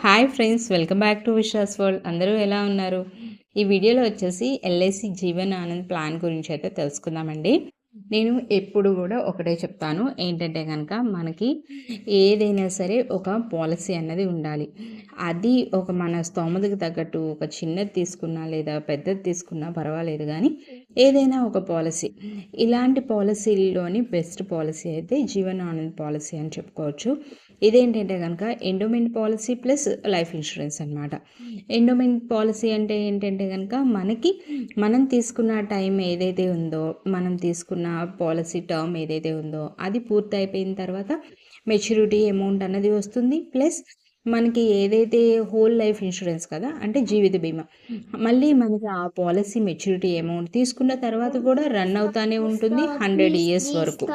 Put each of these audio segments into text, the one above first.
Hi friends welcome back to Vishwas world. అందరూ ఎలా ఉన్నారు? ఈ వీడియోలో వచ్చేసి ఎల్ఐసి జీవన్ ఆనంద్ ప్లాన్ గురించి అయితే తెలుసుకుందామండి. నేను ఎప్పుడు కూడా ఒకటే చెప్తాను ఏంటంటే కనుక మనకి ఏదైనా సరే ఒక పాలసీ అన్నది ఉండాలి. అది ఒక మన స్తోమతకు తగ్గట్టు ఒక చిన్నది తీసుకున్నా లేదా పెద్దది తీసుకున్నా పర్వాలేదు కానీ ఏదైనా ఒక పాలసీ. ఇలాంటి పాలసీల్లోని బెస్ట్ పాలసీ అయితే జీవన్ ఆనంద్ పాలసీ అని చెప్పుకోవచ్చు. ఇదేంటంటే కనుక endowment policy plus life insurance అనమాట ఎండోమెంట్ పాలసీ అంటే ఏంటంటే కనుక మనకి మనం తీసుకున్న టైం ఏదైతే ఉందో మనం తీసుకున్న పాలసీ టర్మ్ ఏదైతే ఉందో అది పూర్తయిపోయిన తర్వాత మెచ్యూరిటీ అమౌంట్ అన్నది వస్తుంది. ప్లస్ మనకి ఏదైతే హోల్ లైఫ్ ఇన్సూరెన్స్ కదా అంటే జీవిత బీమా మళ్ళీ మనకి ఆ పాలసీ మెచ్యూరిటీ అమౌంట్ తీసుకున్న తర్వాత కూడా రన్ అవుతానే ఉంటుంది హండ్రెడ్ ఇయర్స్ వరకు.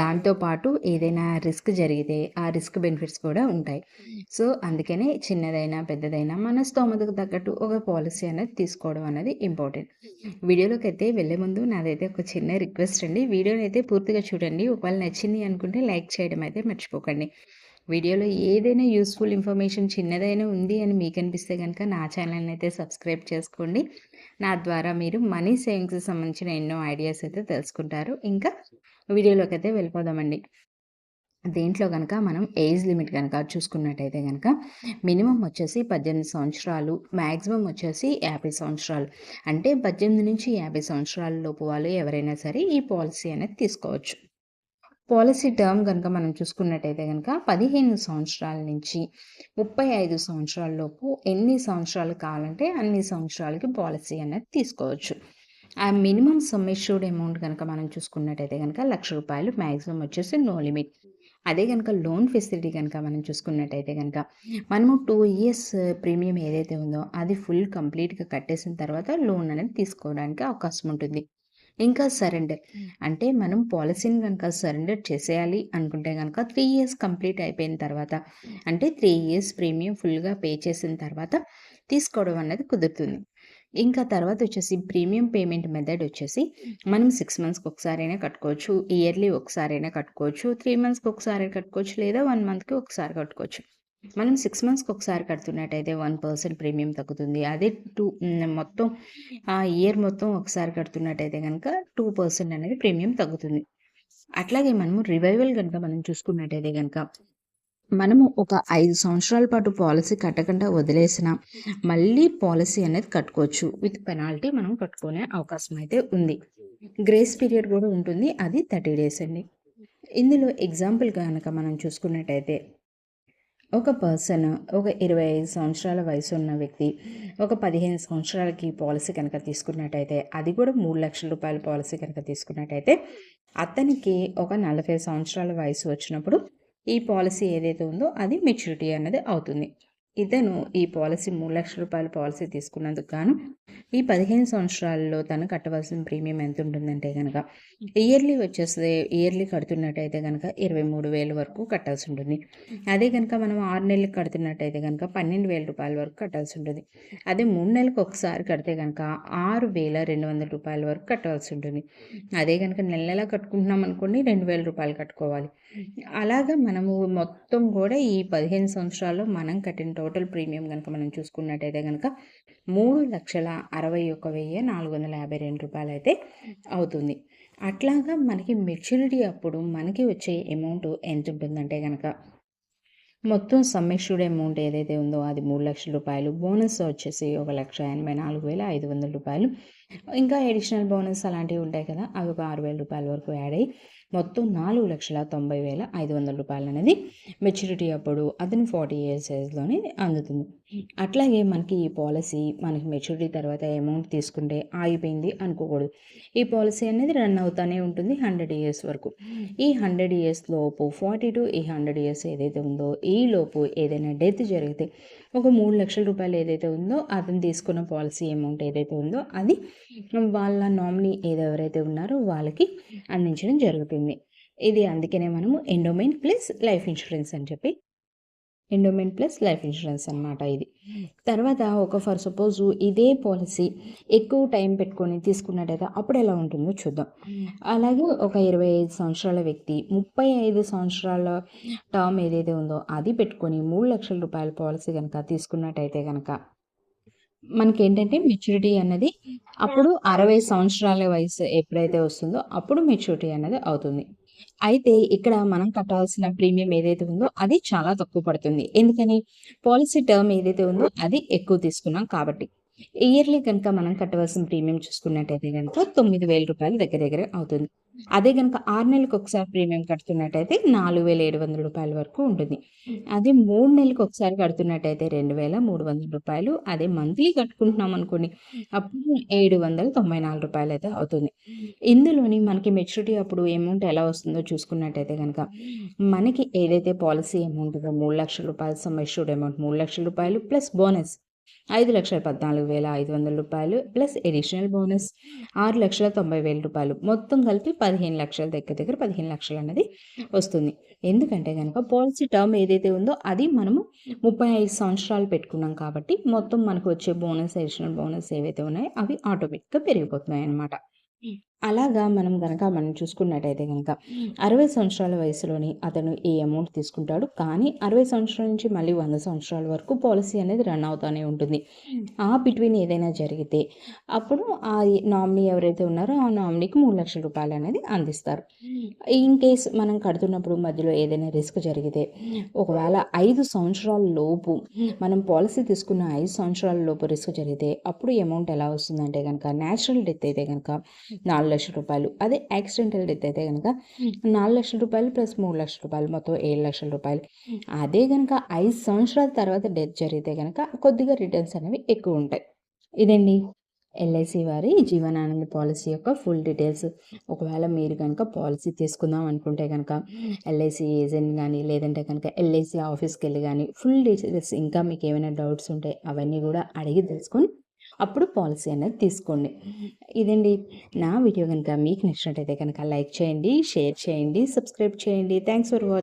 దాంతో పాటు ఏదైనా రిస్క్ జరిగితే ఆ రిస్క్ బెనిఫిట్స్ కూడా ఉంటాయి. సో అందుకనే చిన్నదైనా పెద్దదైనా మన స్తోమతకు తగ్గట్టు ఒక పాలసీ అనేది తీసుకోవడం అనేది ఇంపార్టెంట్ వీడియోలోకి అయితే వెళ్ళే ముందు నాదైతే ఒక చిన్న రిక్వెస్ట్ అండి. వీడియోని అయితే పూర్తిగా చూడండి. ఒకవేళ నచ్చింది అనుకుంటే లైక్ చేయడం అయితే మర్చిపోకండి. వీడియోలో ఏదైనా యూస్ఫుల్ ఇన్ఫర్మేషన్ చిన్నదైనా ఉంది అని మీకు అనిపిస్తే కనుక నా ఛానల్ని అయితే సబ్స్క్రైబ్ చేసుకోండి. నా ద్వారా మీరు మనీ సేవింగ్స్కి సంబంధించిన ఎన్నో ఐడియాస్ అయితే తెలుసుకుంటారు. ఇంకా వీడియోలోకి అయితే వెళ్ళిపోదామండి. దీంట్లో కనుక మనం ఏజ్ లిమిట్ కనుక చూసుకున్నట్టయితే కనుక మినిమం వచ్చేసి పద్దెనిమిది సంవత్సరాలు మ్యాక్సిమం వచ్చేసి యాభై సంవత్సరాలు. అంటే పద్దెనిమిది నుంచి యాభై సంవత్సరాల లోపు వాళ్ళు ఎవరైనా సరే ఈ పాలసీ అనేది తీసుకోవచ్చు. పాలసీ టర్మ్ కనుక మనం చూసుకున్నట్టయితే కనుక పదిహేను సంవత్సరాల నుంచి ముప్పై ఐదు సంవత్సరాలలోపు ఎన్ని సంవత్సరాలు కావాలంటే అన్ని సంవత్సరాలకి పాలసీ అనేది తీసుకోవచ్చు. ఆ మినిమం సమ్మిష్యూడ్ అమౌంట్ కనుక మనం చూసుకున్నట్టయితే కనుక లక్ష రూపాయలు మ్యాక్సిమం వచ్చేసి నో లిమిట్. అదే కనుక లోన్ ఫెసిలిటీ కనుక మనం చూసుకున్నట్టయితే కనుక మనము టూ ఇయర్స్ ప్రీమియం ఏదైతే ఉందో అది ఫుల్ కంప్లీట్గా కట్టేసిన తర్వాత లోన్ అనేది తీసుకోవడానికి అవకాశం ఉంటుంది. ఇంకా సరెండర్. అంటే మనం పాలసీని కనుక సరెండర్ చేసేయాలి అనుకుంటే కనుక త్రీ ఇయర్స్ కంప్లీట్ అయిపోయిన తర్వాత అంటే త్రీ ఇయర్స్ ప్రీమియం ఫుల్గా పే చేసిన తర్వాత తీసుకోవడం అనేది కుదురుతుంది. ఇంకా తర్వాత వచ్చేసి ప్రీమియం పేమెంట్ మెథడ్ వచ్చేసి మనం సిక్స్ మంత్స్కి ఒకసారైనా కట్టుకోవచ్చు ఇయర్లీ ఒకసారైనా కట్టుకోవచ్చు త్రీ మంత్స్కి ఒకసారి కట్టుకోవచ్చు లేదా వన్ మంత్కి ఒకసారి కట్టుకోవచ్చు. మనం సిక్స్ మంత్స్కి ఒకసారి కడుతున్నట్టయితే వన్ పర్సెంట్ ప్రీమియం తగ్గుతుంది. అదే టూ మొత్తం ఆ ఇయర్ మొత్తం ఒకసారి కడుతున్నట్టయితే కనుక టూ పర్సెంట్ అనేది ప్రీమియం తగ్గుతుంది. అట్లాగే మనము రివైవల్ కనుక మనం చూసుకున్నట్టయితే కనుక మనము ఒక ఐదు సంవత్సరాల పాటు పాలసీ కట్టకుండా వదిలేసిన మళ్ళీ పాలసీ అనేది కట్టుకోవచ్చు. విత్ పెనాల్టీ మనం కట్టుకునే అవకాశం అయితే ఉంది. గ్రేస్ పీరియడ్ కూడా ఉంటుంది. అది థర్టీ డేస్ అండి. ఇందులో ఎగ్జాంపుల్ కనుక మనం చూసుకున్నట్టయితే ఒక పర్సన్ ఒక ఇరవై ఐదు సంవత్సరాల వయసు ఉన్న వ్యక్తి ఒక పదిహేను సంవత్సరాలకి పాలసీ కనుక తీసుకున్నట్టయితే అది కూడా మూడు లక్షల రూపాయల పాలసీ కనుక తీసుకున్నట్టయితే అతనికి ఒక నలభై సంవత్సరాల వయసు వచ్చినప్పుడు ఈ పాలసీ ఏదైతే ఉందో అది మెచ్యూరిటీ అన్నది అవుతుంది. ఇతను ఈ పాలసీ మూడు లక్షల రూపాయల పాలసీ తీసుకున్నందుకు గాను ఈ పదిహేను సంవత్సరాల్లో తను కట్టవలసిన ప్రీమియం ఎంత ఉంటుందంటే కనుక ఇయర్లీ వచ్చేస్తే ఇయర్లీ కడుతున్నట్టయితే కనుక ఇరవై మూడు వేల వరకు కట్టాల్సి ఉంటుంది. అదే కనుక మనం ఆరు నెలలకు కడుతున్నట్టయితే కనుక పన్నెండు వేల రూపాయల వరకు కట్టాల్సి ఉంటుంది. అదే మూడు నెలలకు ఒకసారి కడితే కనుక ఆరు వేల రెండు వందల రూపాయల వరకు కట్టాల్సి ఉంటుంది. అదే కనుక నెల నెల కట్టుకుంటున్నాం అనుకోండి రెండు వేల రూపాయలు కట్టుకోవాలి. అలాగా మనము మొత్తం కూడా ఈ పదిహేను సంవత్సరాల్లో మనం కట్టిన టోటల్ ప్రీమియం కనుక మనం చూసుకున్నట్టయితే కనుక మూడు లక్షల అరవై ఒక వెయ్యి నాలుగు వందల యాభై రెండు రూపాయలు అయితే అవుతుంది. అట్లాగా మనకి మెచ్యూరిటీ అప్పుడు మనకి వచ్చే అమౌంట్ ఎంత ఉంటుందంటే కనుక మొత్తం సమ్మిష్యూడ్ అమౌంట్ ఏదైతే ఉందో అది మూడు లక్షల రూపాయలు బోనస్ వచ్చేసి ఒక లక్ష ఎనభై నాలుగు వేల ఐదు వందల రూపాయలు. ఇంకా ఎడిషనల్ బోనస్ అలాంటివి ఉంటాయి కదా అవి ఒక ఆరు వేల రూపాయల వరకు యాడ్ అయ్యి మొత్తం నాలుగు లక్షల తొంభై వేల ఐదు వందల రూపాయలు అనేది మెచ్యూరిటీ అప్పుడు అతను ఫార్టీ ఇయర్స్ ఏజ్లోనే అందుతుంది. అట్లాగే మనకి ఈ పాలసీ మనకి మెచ్యూరిటీ తర్వాత అమౌంట్ తీసుకుంటే ఆగిపోయింది అనుకోకూడదు. ఈ పాలసీ అనేది రన్ అవుతూనే ఉంటుంది హండ్రెడ్ ఇయర్స్ వరకు. ఈ హండ్రెడ్ ఇయర్స్ లోపు ఫార్టీ టు ఈ హండ్రెడ్ ఇయర్స్ ఏదైతే ఉందో ఈ లోపు ఏదైనా డెత్ జరిగితే ఒక మూడు లక్షల రూపాయలు ఏదైతే ఉందో అతను తీసుకున్న పాలసీ అమౌంట్ ఏదైతే ఉందో అది వాళ్ళ నామినీ ఏదెవరైతే ఉన్నారో వాళ్ళకి అందించడం జరుగుతుంది. ఇది అందుకనే మనము ఎండోమైన్ ప్లస్ లైఫ్ ఇన్సూరెన్స్ అని చెప్పి ఎండోమెంట్ ప్లస్ లైఫ్ ఇన్సూరెన్స్ అనమాట ఇది. తర్వాత ఒక ఫర్ సపోజ్ ఇదే పాలసీ ఎక్కువ టైం పెట్టుకొని తీసుకున్నట్టయితే అప్పుడు ఎలా ఉంటుందో చూద్దాం. అలాగే ఒక ఇరవై ఐదు సంవత్సరాల వ్యక్తి ముప్పై ఐదు సంవత్సరాల టర్మ్ ఏదైతే ఉందో అది పెట్టుకొని మూడు లక్షల రూపాయల పాలసీ కనుక తీసుకున్నట్టయితే కనుక మనకేంటంటే మెచ్యూరిటీ అన్నది అప్పుడు అరవై సంవత్సరాల వయసు ఎప్పుడైతే వస్తుందో అప్పుడు మెచ్యూరిటీ అనేది అవుతుంది. అయితే ఇక్కడ మనం కట్టాల్సిన ప్రీమియం ఏదైతే ఉందో అది చాలా తక్కువ పడుతుంది. ఎందుకని? పాలసీ టర్మ్ ఏదైతే ఉందో అది ఎక్కువ తీసుకున్నాం కాబట్టి. ఇయర్లీ కనుక మనం కట్టవలసిన ప్రీమియం చూసుకున్నట్టయితే కనుక తొమ్మిది వేల రూపాయలు దగ్గర దగ్గర అవుతుంది. అదే కనుక ఆరు నెలలకు ఒకసారి ప్రీమియం కడుతున్నట్టయితే నాలుగు వేల ఏడు వందల రూపాయల వరకు ఉంటుంది. అదే మూడు నెలలకు ఒకసారి కడుతున్నట్టయితే రెండు వేల మూడు వందల రూపాయలు. అదే మంత్లీ కట్టుకుంటున్నాం అనుకోండి అప్పుడు ఏడు వందల తొంభై నాలుగు రూపాయలు అయితే అవుతుంది. ఇందులోని మనకి మెచ్యూరిటీ అప్పుడు అమౌంట్ ఎలా వస్తుందో చూసుకున్నట్టయితే కనుక మనకి ఏదైతే పాలసీ అమౌంట్ మూడు లక్షల రూపాయలు సమ్ ఇష్యూడ్ అమౌంట్ మూడు లక్షల రూపాయలు ప్లస్ బోనస్ ఐదు లక్షల పద్నాలుగు వేల ఐదు వందల రూపాయలు ప్లస్ ఎడిషనల్ బోనస్ ఆరు లక్షల తొంభై వేల రూపాయలు. మొత్తం కలిపి పదిహేను లక్షల దగ్గర దగ్గర పదిహేను లక్షలు అనేది వస్తుంది. ఎందుకంటే కనుక పాలసీ టర్మ్ ఏదైతే ఉందో అది మనము ముప్పై ఐదు సంవత్సరాలు పెట్టుకున్నాం కాబట్టి మొత్తం మనకు వచ్చే బోనస్ ఎడిషనల్ బోనస్ ఏవైతే ఉన్నాయో అవి ఆటోమేటిక్గా పెరిగిపోతున్నాయి అన్నమాట అలాగా మనం గనక మనం చూసుకున్నట్టయితే కనుక అరవై సంవత్సరాల వయసులోని అతను ఈ అమౌంట్ తీసుకుంటాడు. కానీ అరవై సంవత్సరాల నుంచి మళ్ళీ వంద సంవత్సరాల వరకు పాలసీ అనేది రన్ అవుతూనే ఉంటుంది. ఆ బిట్వీన్ ఏదైనా జరిగితే అప్పుడు ఆ నామినీ ఎవరైతే ఉన్నారో ఆ నామినీకి మూడు లక్షల రూపాయలు అనేది అందిస్తారు. ఇన్ కేస్ మనం కడుతున్నప్పుడు మధ్యలో ఏదైనా రిస్క్ జరిగితే ఒకవేళ ఐదు సంవత్సరాల లోపు మనం పాలసీ తీసుకున్న ఐదు సంవత్సరాల లోపు రిస్క్ జరిగితే అప్పుడు అమౌంట్ ఎలా వస్తుందంటే కనుక న్యాచురల్ డెత్ అయితే కనుక నాలుగు లక్షల రూపాయలు. అదే యాక్సిడెంటల్ డెత్ అయితే కనుక నాలుగు లక్షల రూపాయలు ప్లస్ మూడు లక్షల రూపాయలు మొత్తం ఏడు లక్షల రూపాయలు. అదే కనుక ఐదు సంవత్సరాల తర్వాత డెత్ జరిగితే కనుక కొద్దిగా రిటర్న్స్ అనేవి ఎక్కువ ఉంటాయి. ఇదండి ఎల్ఐసి వారి జీవనానంద పాలసీ యొక్క ఫుల్ డీటెయిల్స్. ఒకవేళ మీరు కనుక పాలసీ తీసుకుందాం అనుకుంటే కనుక ఎల్ఐసి ఏజెంట్ కానీ లేదంటే కనుక ఎల్ఐసి ఆఫీస్కి వెళ్ళి కానీ ఫుల్ డీటెయిల్స్ ఇంకా మీకు ఏమైనా డౌట్స్ ఉంటే అవన్నీ కూడా అడిగి తెలుసుకొని అప్పుడు పాలసీ అనేది తీసుకోండి. ఇదండి నా వీడియో కనుక మీకు నచ్చినట్టయితే కనుక లైక్ చేయండి షేర్ చేయండి సబ్స్క్రైబ్ చేయండి. Thanks for watching